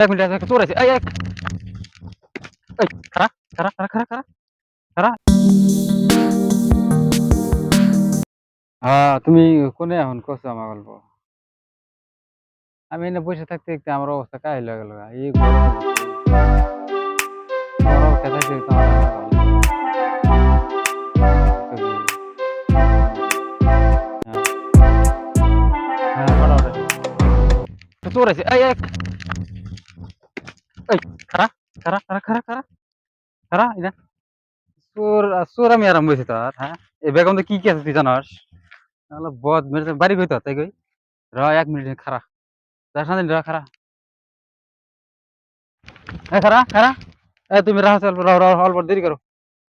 এক মিনিট এক চোর আছে এই এক এই খারা খারা খারা খারা খারা খারা হ্যাঁ তুমি কোনে এখন কছো আমার গল্প আমি এনে বসে থাকতে থাকতে আমার অবস্থা কাহিল হয়ে গেল এই গরম গরম খেতে থাকতে থাকতে আমার অবস্থা ভালো লাগছে। হ্যাঁ, হ্যাঁ, বড় বড়। তো চোর আছে এই এক এই খারা খারা খারা খারা খারা এটা চোর চোর আমি আরাম বসে তোর হ্যাঁ এই বেগম তো কি কি আছে তুই জানাস তাহলে বদ মেরে বাড়ি কই তো তাই কই র এক মিনিট খারা যার সাথে র খারা এ খারা খারা এ তুমি রাহ চল রাহ রাহ অল্প দেরি করো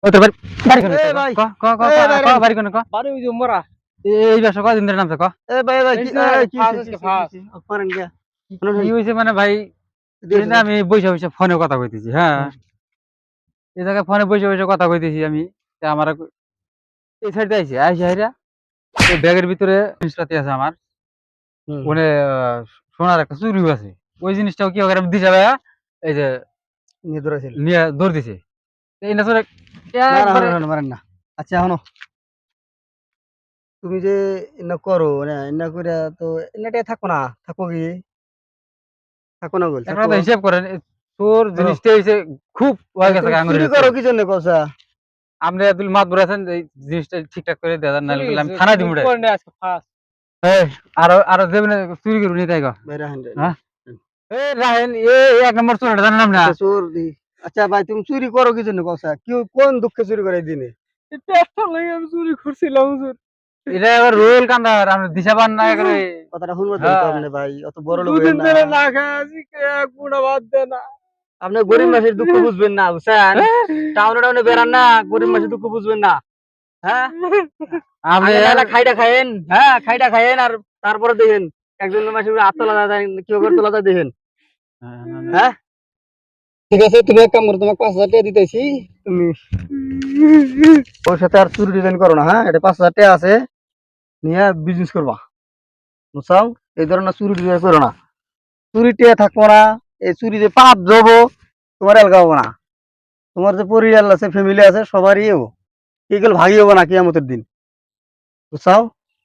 ও তোর বাড়ি বাড়ি কোনে ক ক ক ক বাড়ি কোনে ক বাড়ি ওই যে মরা এই কদিন ধরে নামছে ক এ ভাই ভাই কি কি ফাঁস হইছে, কি মানে ভাই আমি বসে বসে ফোনে কথা কইতেছি হ্যাঁ। এই জায়গায় ফোনে বসে বসে কথা কইতেছি আমি আমার এই সাইডে আইছে আইসে হাইরা। এই ব্যাগের ভিতরে জিনিসপাতি আছে আমার। ওনে সোনার একটা চুরি আছে ওই জিনিসটাও কি করে দিছে ভাইয়া? এই যে নিয়ে ধরেছিল। নিয়ে দৌড় দিছে এই না চলে না, মারেন না। আচ্ছা হনো তুমি যে এনা করো না এনা করে তো এনাটাই থাকো না থাকো কি? থাকো না বল একটা কথা হিসাব করেন চোর জিনিসটা হইছে খুব হয়ে গেছে আঙুলের চুরি করো কি জন্য কসা আপনি আব্দুল মাত বলেছেন এই জিনিসটা ঠিকঠাক করে দেওয়া না হলে আমি থানা দিব রে এই, আরও আরও দেবেন চুরি করবি নি তাই গো বাইরে হ্যাঁ? এ রাহেন এ এক নম্বর চোর জানেন না? চোর দি। আচ্ছা ভাই তুমি চুরি করো কি জন্য কসা কি কোন দুঃখে চুরি করে দিনে? আমি চুরি করছিলাম এটা এবার রোল কান্দার আমরা দিশা পান না করে কথাটা শুনব তো হ্যাঁ। আপনি ভাই অত বড় লোক দুদিন ধরে না। খায় আছি এক মুঠা ভাত দেয় না। আপনি গরিব মানুষের দুঃখ বুঝবেন না বুঝছেন? টাউনে টাউনে বেরান না গরিব মানুষের দুঃখ বুঝবেন না। হ্যাঁ? নাহলে খাইটা খাইেন হ্যাঁ খাইটা খাইেন আর তারপরে দেখেন একজন মাসে আত্মলা দেয় কি করে তোলা দেখেন। হ্যাঁ? ঠিক আছে তুমি এক কাম করো তোমাকে পাঁচ হাজার টাকা দিতেছি। তুমি ওর সাথে আর চুরি ডিজাইন করো না হ্যাঁ? এটা পাঁচ হাজার টাকা আছে নিয়ে বিজনেস করবা। বুঝছাও এই ধরনের চুরি ডিজাইন করো না। চুরি টিয়া থাকব না এই চুরি যে পাপ যাব তোমার এলাকাবো না। তোমার যে পরিবার আছে ফ্যামিলি আছে সবারই হব। এগুলো ভাগি হব না কিয়ামতের দিন। বুঝছাও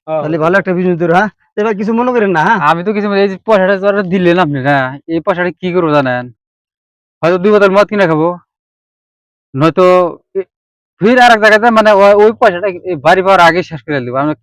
তাহলে ভালো একটা বিজনেস ধরো হ্যাঁ? এবার কিছু মনে করেন না হ্যাঁ? আমি তো কিছু এই পয়সাটা দিলেন আপনি না এই পয়সাটা কি করব জানেন? হয়তো দুই বোতল মদ কিনে খাব। নয়তো ফির আর এক জায়গাতে মানে ওই- পয়সাটা বাড়ি পাওয়ার আগে শেষ করে দিব। আমি